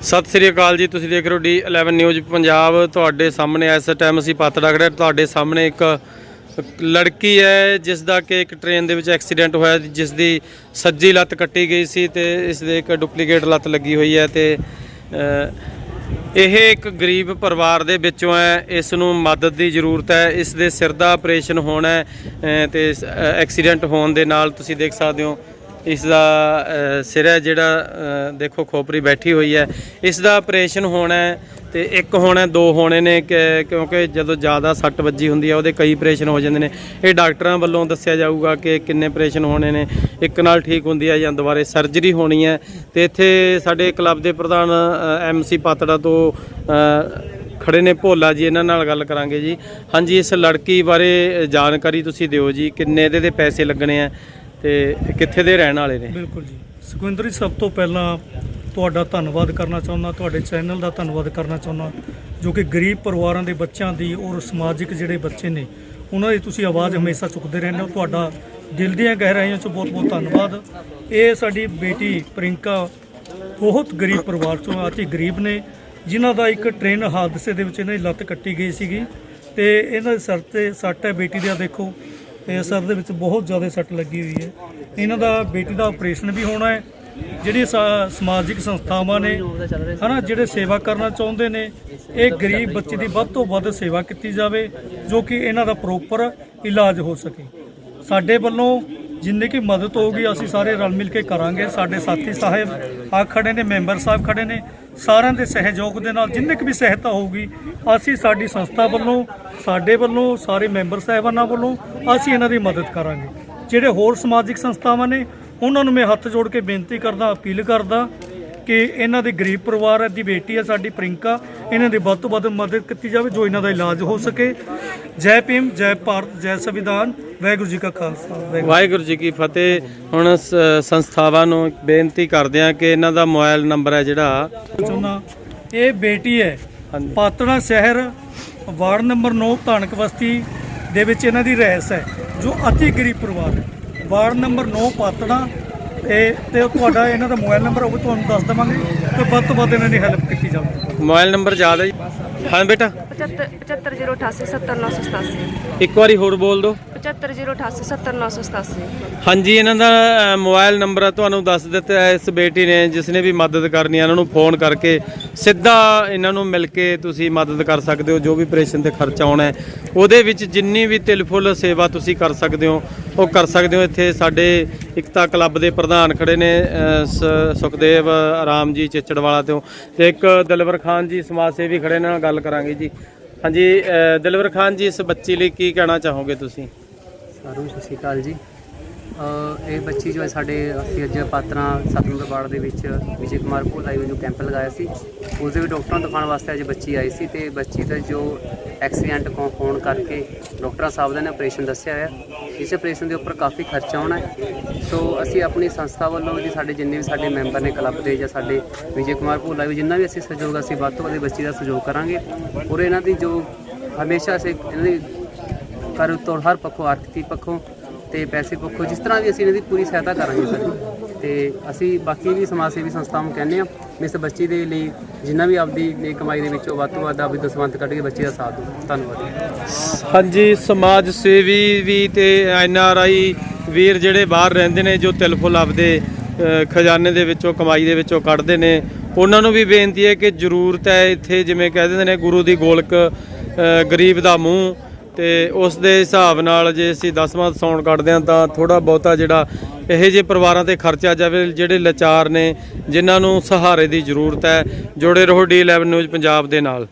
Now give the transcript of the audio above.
ਸਤਿ ਸ੍ਰੀ ਅਕਾਲ ਜੀ ਤੁਸੀਂ ਦੇਖ ਰਹੇ ਹੋ ਡੀ 11 ਨਿਊਜ਼ ਪੰਜਾਬ ਤੁਹਾਡੇ ਸਾਹਮਣੇ ਇਸ ਟਾਈਮ ਅਸੀਂ ਪਾਤੜਾ ਖੜੇ ਹਾਂ। ਤੁਹਾਡੇ ਸਾਹਮਣੇ ਇੱਕ ਲੜਕੀ ਹੈ ਜਿਸ ਦਾ ਕਿ ਇੱਕ ਟ੍ਰੇਨ ਦੇ ਵਿੱਚ ਐਕਸੀਡੈਂਟ ਹੋਇਆ ਜਿਸ ਦੀ ਸੱਜੀ ਲੱਤ ਕੱਟੀ ਗਈ ਸੀ ਤੇ ਇਸ ਦੇ ਇੱਕ ਡੁਪਲੀਕੇਟ ਲੱਤ ਲੱਗੀ ਹੋਈ ਹੈ ਤੇ ਇਹ ਇੱਕ ਗਰੀਬ ਪਰਿਵਾਰ ਦੇ ਵਿੱਚੋਂ ਹੈ ਇਸ ਨੂੰ ਮਦਦ ਦੀ ਜ਼ਰੂਰਤ ਹੈ ਇਸ ਦੇ ਸਿਰ ਦਾ ਆਪਰੇਸ਼ਨ ਹੋਣਾ ਹੈ ਅ, ਤੇ ਐਕਸੀਡੈਂਟ ਹੋਣ ਦੇ ਨਾਲ ਤੁਸੀਂ ਦੇਖ ਸਕਦੇ ਹੋ ਇਸ ਦਾ ਸਿਰ ਹੈ ਜਿਹੜਾ ਦੇਖੋ ਖੋਪਰੀ ਬੈਠੀ ਹੋਈ ਹੈ। ਇਸ ਦਾ ਆਪਰੇਸ਼ਨ ਹੋਣਾ ਹੈ ਤੇ ਇੱਕ ਹੋਣਾ ਦੋ ਹੋਣੇ ਨੇ ਕਿ- ਕਿਉਂਕਿ ਜਦੋਂ ਜ਼ਿਆਦਾ ਸੱਟ ਵੱਜੀ ਹੁੰਦੀ ਹੈ ਉਹਦੇ ਕਈ ਆਪਰੇਸ਼ਨ ਹੋ ਜਾਂਦੇ ਨੇ। ਇਹ ਡਾਕਟਰਾਂ ਵੱਲੋਂ ਦੱਸਿਆ ਜਾਊਗਾ ਕਿ ਕਿੰਨੇ ਆਪਰੇਸ਼ਨ ਹੋਣੇ ਨੇ। ਇੱਕ ਨਾਲ ਠੀਕ ਹੁੰਦੀ ਹੈ ਜਾਂ ਦੁਬਾਰੇ ਸਰਜਰੀ ਹੋਣੀ ਹੈ। ਤੇ ਇੱਥੇ ਸਾਡੇ ਕਲੱਬ ਦੇ ਪ੍ਰਧਾਨ ਐਮਸੀ ਪਾਤੜਾ ਤੋਂ ਅ, ਖੜੇ ਨੇ ਭੋਲਾ ਜੀ ਇਹਨਾਂ ਨਾਲ ਗੱਲ ਕਰਾਂਗੇ ਜੀ। ਹਾਂਜੀ ਇਸ ਲੜਕੀ ਬਾਰੇ ਜਾਣਕਾਰੀ ਤੁਸੀਂ ਦਿਓ ਜੀ ਕਿੰਨੇ ਇਹਦੇ ਤੇ ਪੈਸੇ ਲੱਗਣੇ ਆ? ਤੇ ਕਿੱਥੇ ਦੇ ਰਹਿਣ ਵਾਲੇ ਨੇ? ਬਿਲਕੁਲ ਜੀ। ਸੁਖਵਿੰਦਰ ਜੀ, ਸਭ ਤੋਂ ਪਹਿਲਾਂ ਤੁਹਾਡਾ ਧੰਨਵਾਦ ਕਰਨਾ ਚਾਹੁੰਦਾ, ਤੁਹਾਡੇ ਚੈਨਲ ਦਾ ਧੰਨਵਾਦ ਕਰਨਾ ਚਾਹੁੰਦਾ, ਜੋ ਕਿ ਗਰੀਬ ਪਰਿਵਾਰਾਂ ਦੇ ਬੱਚਿਆਂ ਦੀ ਔਰ ਸਮਾਜਿਕ ਜਿਹੜੇ ਬੱਚੇ ਨੇ, ਉਹਨਾਂ ਦੀ ਤੁਸੀਂ ਆਵਾਜ਼ ਹਮੇਸ਼ਾ ਚੁੱਕਦੇ ਰਹਿੰਦੇ ਹੋ। ਤੁਹਾਡਾ ਦਿਲ ਦੀਆਂ ਗਹਿਰਾਈਆਂ 'ਚੋਂ ਬਹੁਤ ਬਹੁਤ ਧੰਨਵਾਦ। ਇਹ ਸਾਡੀ ਬੇਟੀ ਪ੍ਰਿੰਕਾ ਬਹੁਤ ਗਰੀਬ ਪਰਿਵਾਰ ਚੋਂ ਅਤੀ ਗਰੀਬ ਨੇ, ਜਿਨ੍ਹਾਂ ਦਾ ਇੱਕ ਟ੍ਰੇਨ ਹਾਦਸੇ ਦੇ ਵਿੱਚ ਇਹਨਾਂ ਦੀ ਲੱਤ ਕੱਟੀ ਗਈ ਸੀਗੀ ਤੇ ਇਹਨਾਂ ਦੇ ਸਿਰ ਤੇ ਸੱਟ ਹੈ ਬੇਟੀ ਦਾ। ਦੇਖੋ ਇਹ ਸਰ ਦੇ ਵਿੱਚ ਬਹੁਤ ਜ਼ਿਆਦਾ ਸੱਟ ਲੱਗੀ ਹੋਈ ਹੈ। ਇਹਨਾਂ ਦਾ ਬੇਟੀ ਦਾ ਆਪਰੇਸ਼ਨ ਵੀ ਹੋਣਾ ਹੈ। ਜਿਹੜੀ ਸਾ- ਸਮਾਜਿਕ ਸੰਸਥਾਵਾਂ ਨੇ, ਹਨਾ, ਜਿਹੜੇ ਸੇਵਾ ਕਰਨਾ ਚਾਹੁੰਦੇ ਨੇ, ਇਹ ਗਰੀਬ ਬੱਚੇ ਦੀ ਵੱਧ ਤੋਂ ਵੱਧ ਸੇਵਾ ਕੀਤੀ ਜਾਵੇ, ਜੋ ਕਿ ਇਹਨਾਂ ਦਾ ਪ੍ਰੋਪਰ ਇਲਾਜ ਹੋ ਸਕੇ। ਸਾਡੇ ਵੱਲੋਂ ਜਿੰਨੀ ਕੀ ਮਦਦ ਹੋਊਗੀ, ਅਸੀਂ ਸਾਰੇ ਰਲ ਮਿਲ ਕੇ ਕਰਾਂਗੇ। ਸਾਡੇ ਸਾਥੀ ਸਾਹਿਬ ਆ ਖੜੇ ਨੇ, ਮੈਂਬਰ ਸਾਹਿਬ ਖੜੇ ਨੇ। ਸਾਰਿਆਂ ਦੇ ਸਹਿਯੋਗ ਦੇ ਨਾਲ ਜਿੰਨੀ ਕੁ ਵੀ ਸਹਾਇਤਾ ਹੋਊਗੀ, ਅਸੀਂ ਸਾਡੀ ਸੰਸਥਾ ਵੱਲੋਂ, ਸਾਡੇ ਵੱਲੋਂ, ਸਾਰੇ ਮੈਂਬਰ ਸਾਹਿਬਾਨਾਂ ਵੱਲੋਂ, ਅਸੀਂ ਇਹਨਾਂ ਦੀ ਮਦਦ ਕਰਾਂਗੇ। ਜਿਹੜੇ ਹੋਰ ਸਮਾਜਿਕ ਸੰਸਥਾਵਾਂ ਨੇ, ਉਹਨਾਂ ਨੂੰ ਮੈਂ ਹੱਥ ਜੋੜ ਕੇ ਬੇਨਤੀ ਕਰਦਾ, ਅਪੀਲ ਕਰਦਾ ਕਿ ਇਹਨਾਂ ਦੇ ਗਰੀਬ ਪਰਿਵਾਰ ਦੀ ਬੇਟੀ ਹੈ ਸਾਡੀ ਪ੍ਰਿੰਕਾ ਇਹਨਾਂ ਦੀ ਵੱਧ ਤੋਂ ਵੱਧ ਮਦਦ ਕੀਤੀ ਜਾਵੇ ਜੋ ਇਹਨਾਂ ਦਾ ਇਲਾਜ ਹੋ ਸਕੇ। ਜੈ ਭੀਮ ਜੈ ਭਾਰਤ ਜੈ ਸੰਵਿਧਾਨ। ਵਾਹਿਗੁਰੂ ਜੀ ਕਾ ਖਾਲਸਾ ਵਾਹਿਗੁਰੂ ਜੀ ਕੀ ਫਤਿਹ। ਹੁਣ ਸੰਸਥਾਵਾਂ ਨੂੰ ਬੇਨਤੀ ਕਰਦੇ ਹਾਂ ਕਿ ਇਹਨਾਂ ਦਾ ਮੋਬਾਈਲ ਨੰਬਰ ਹੈ ਜਿਹੜਾ। ਇਹ ਬੇਟੀ ਹੈ। ਪਾਤੜਾ ਸ਼ਹਿਰ ਵਾਰਡ ਨੰਬਰ 9 ਧਾਨਕ ਬਸਤੀ ਦੇ ਵਿੱਚ ਇਹਨਾਂ ਦੀ ਰਹਿਸ ਹੈ ਜੋ ਅਤੀ ਗਰੀਬ ਪਰਿਵਾਰ ਹੈ। ਵਾਰਡ ਨੰਬਰ 9 ਪਾਤੜਾ ਤੇ ਤੇ ਤੁਹਾਡਾ ਇਹਨਾਂ ਦਾ ਮੋਬਾਈਲ ਨੰਬਰ ਉਹ ਵੀ ਤੁਹਾਨੂੰ ਦੱਸ ਦੇਵਾਂਗੇ ਤੇ ਵੱਧ ਤੋਂ ਵੱਧ ਇਹਨਾਂ ਦੀ ਹੈਲਪ ਕੀਤੀ ਜਾਵੇ ਮੋਬਾਈਲ ਨੰਬਰ ਯਾਦ ਹੈ ਜੀ। ਹਾਂ ਬੇਟਾ। 75 75088 70987 ਇੱਕ ਵਾਰੀ ਹੋਰ ਬੋਲ ਦਿਓ। 75088 70987 ਹਾਂਜੀ ਇਹਨਾਂ ਦਾ ਅ, ਮੋਬਾਈਲ ਨੰਬਰ ਆ, ਤੁਹਾਨੂੰ ਦੱਸ ਦਿੱਤਾ ਹੈ। ਇਸ ਬੇਟੀ ਨੇ ਜਿਸ ਨੇ ਵੀ ਮਦਦ ਕਰਨੀ ਹੈ ਇਹਨਾਂ ਨੂੰ ਫੋਨ ਕਰਕੇ ਸਿੱਧਾ ਇਹਨਾਂ ਨੂੰ ਮਿਲ ਕੇ ਤੁਸੀਂ ਮਦਦ ਕਰ ਸਕਦੇ ਹੋ ਜੋ ਵੀ ਆਪਰੇਸ਼ਨ ਤੇ ਖਰਚਾ ਆਉਣਾ ਹੈ। ਉਹਦੇ ਵਿੱਚ ਜਿੰਨੀ ਵੀ ਤਿਲਫੁਲ ਸੇਵਾ ਤੁਸੀਂ ਕਰ ਸਕਦੇ ਹੋ ਉਹ ਕਰ ਸਕਦੇ ਹੋ। ਇੱਥੇ ਸਾਡੇ ਇਕਤਾ ਕਲੱਬ ਦੇ ਪ੍ਰਧਾਨ ਖੜੇ ਨੇ ਅ, ਸ- ਸੁਖਦੇਵ ਆਰਾਮ ਜੀ ਚਿੱਚੜਵਾਲਾ ਤੋਂ ਤੇ ਇੱਕ ਦਿਲਵਰ ਖਾਨ ਜੀ ਸਮਾਜ ਸੇਵੀ ਖੜੇ ਨੇ ਨਾਲ ਗੱਲ ਕਰਾਂਗੇ ਜੀ। ਹਾਂਜੀ ਅ, ਦਿਲਵਰ ਖਾਨ ਜੀ ਇਸ ਬੱਚੀ ਲਈ ਕੀ ਕਹਿਣਾ ਚਾਹੋਗੇ ਤੁਸੀਂ? ਸਾਰੂ ਸਤਿ ਸ਼੍ਰੀ ਅਕਾਲ ਜੀ। ਇਹ ਬੱਚੀ ਜੋ ਹੈ ਸਾਡੇ ਅਸੀਂ ਅੱਜ ਪਾਤਰਾ ਸਤਨੰਦਰ ਵਾਰਡ ਦੇ ਵਿੱਚ ਵਿਜੇ ਕੁਮਾਰ ਭੋਲਾ ਜੀ ਨੂੰ ਕੈਂਪ ਲਗਾਇਆ ਸੀ। ਉਸ ਦੇ ਵੀ ਡਾਕਟਰਾਂ ਨੂੰ ਦਿਖਾਉਣ ਵਾਸਤੇ ਅੱਜ ਬੱਚੀ ਆਈ ਸੀ ਤੇ ਬੱਚੀ ਦਾ ਜੋ ਐਕਸੀਡੈਂਟ ਕੋ ਹੋਣ ਕਰਕੇ ਡਾਕਟਰਾਂ ਸਾਹਿਬ ਦਾ ਨੇ ਆਪਰੇਸ਼ਨ ਦੱਸਿਆ ਹੈ ਇਸ ਆਪਰੇਸ਼ਨ ਦੇ ਉੱਪਰ ਕਾਫੀ ਖਰਚਾ ਆਉਣਾ ਹੈ। ਸੋ ਅਸੀਂ ਆਪਣੀ ਸੰਸਥਾ ਵੱਲੋਂ ਵੀ ਸਾਡੇ ਜਿੰਨੇ ਵੀ ਸਾਡੇ ਮੈਂਬਰ ਨੇ ਕਲੱਬ ਦੇ ਜਾਂ ਸਾਡੇ ਵਿਜੇ ਕੁਮਾਰ ਭੋਲਾ ਵੀ ਜਿੰਨਾ ਵੀ ਅਸੀਂ ਸਹਿਯੋਗ ਅਸੀਂ ਵੱਧ ਤੋਂ ਵੱਧ ਬੱਚੀ ਦਾ ਸਹਿਯੋਗ ਕਰਾਂਗੇ। ਔਰ ਇਹਨਾਂ ਦੀ ਜੋ ਹਮੇਸ਼ਾ ਅਸੀਂ ਇਹਨਾਂ ਦੀ ਕਰ ਤੋਂ ਹਰ ਪੱਖੋਂ, ਆਰਥਿਕ ਪੱਖੋਂ ਤੇ ਪੈਸੇ ਪੱਖੋਂ, ਜਿਸ ਤਰ੍ਹਾਂ ਵੀ ਅਸੀਂ ਇਹਨਾਂ ਦੀ ਪੂਰੀ ਸਹਾਇਤਾ ਕਰਾਂਗੇ ਸਰ। ਤੇ ਅਸੀਂ ਬਾਕੀ ਵੀ ਸਮਾਜ ਸੇਵੀ ਸੰਸਥਾਵਾਂ ਨੂੰ ਕਹਿੰਦੇ ਆ ਇਸ ਬੱਚੀ ਦੇ ਲਈ ਜਿੰਨਾ ਵੀ ਆਪਦੀ ਨੇ ਕਮਾਈ ਦੇ ਵਿੱਚੋਂ ਵੱਧ ਤੋਂ ਵੱਧ ਆਪਦੀ ਦਸਵੰਤ ਕੱਢ ਕੇ ਬੱਚੀ ਦਾ ਸਾਥ ਦਿਓ। ਧੰਨਵਾਦ। ਹਾਂਜੀ, ਸਮਾਜ ਸੇਵੀ ਵੀ ਤੇ ਐਨ ਆਰ ਆਈ ਵੀਰ ਜਿਹੜੇ ਬਾਹਰ ਰਹਿੰਦੇ ਨੇ, ਜੋ ਤਿਲਫੁਲ ਆਪਦੇ ਖਜ਼ਾਨੇ ਦੇ ਵਿੱਚੋਂ, ਕਮਾਈ ਦੇ ਵਿੱਚੋਂ ਕੱਢਦੇ ਨੇ, ਉਹਨਾਂ ਨੂੰ ਵੀ ਬੇਨਤੀ ਹੈ ਕਿ ਜ਼ਰੂਰਤ ਹੈ ਇੱਥੇ ਜਿਵੇਂ ਕਹਿ ਦਿੰਦੇ ਨੇ, ਗੁਰੂ ਦੀ ਗੋਲਕ ਗਰੀਬ ਦਾ ਮੂੰਹ ਤੇ ਉਸ ਦੇ ਹਿਸਾਬ ਨਾਲ ਜੇ ਅਸੀਂ ਦਸਵਾਂ ਸੌਣ ਕੱਢਦੇ ਹਾਂ ਤਾਂ ਥੋੜਾ ਬਹੁਤਾ ਜਿਹੜਾ ਇਹੋ ਜਿਹੇ ਪਰਿਵਾਰਾਂ ਤੇ ਖਰਚਾ ਜਾਵੇ, ਜਿਹੜੇ ਲਾਚਾਰ ਨੇ, ਜਿਨ੍ਹਾਂ ਨੂੰ ਸਹਾਰੇ ਦੀ ਜ਼ਰੂਰਤ ਹੈ। ਜੋੜੇ ਰਹੋ ਡੀ 11 ਨਿਊਜ਼ ਪੰਜਾਬ ਦੇ ਨਾਲ।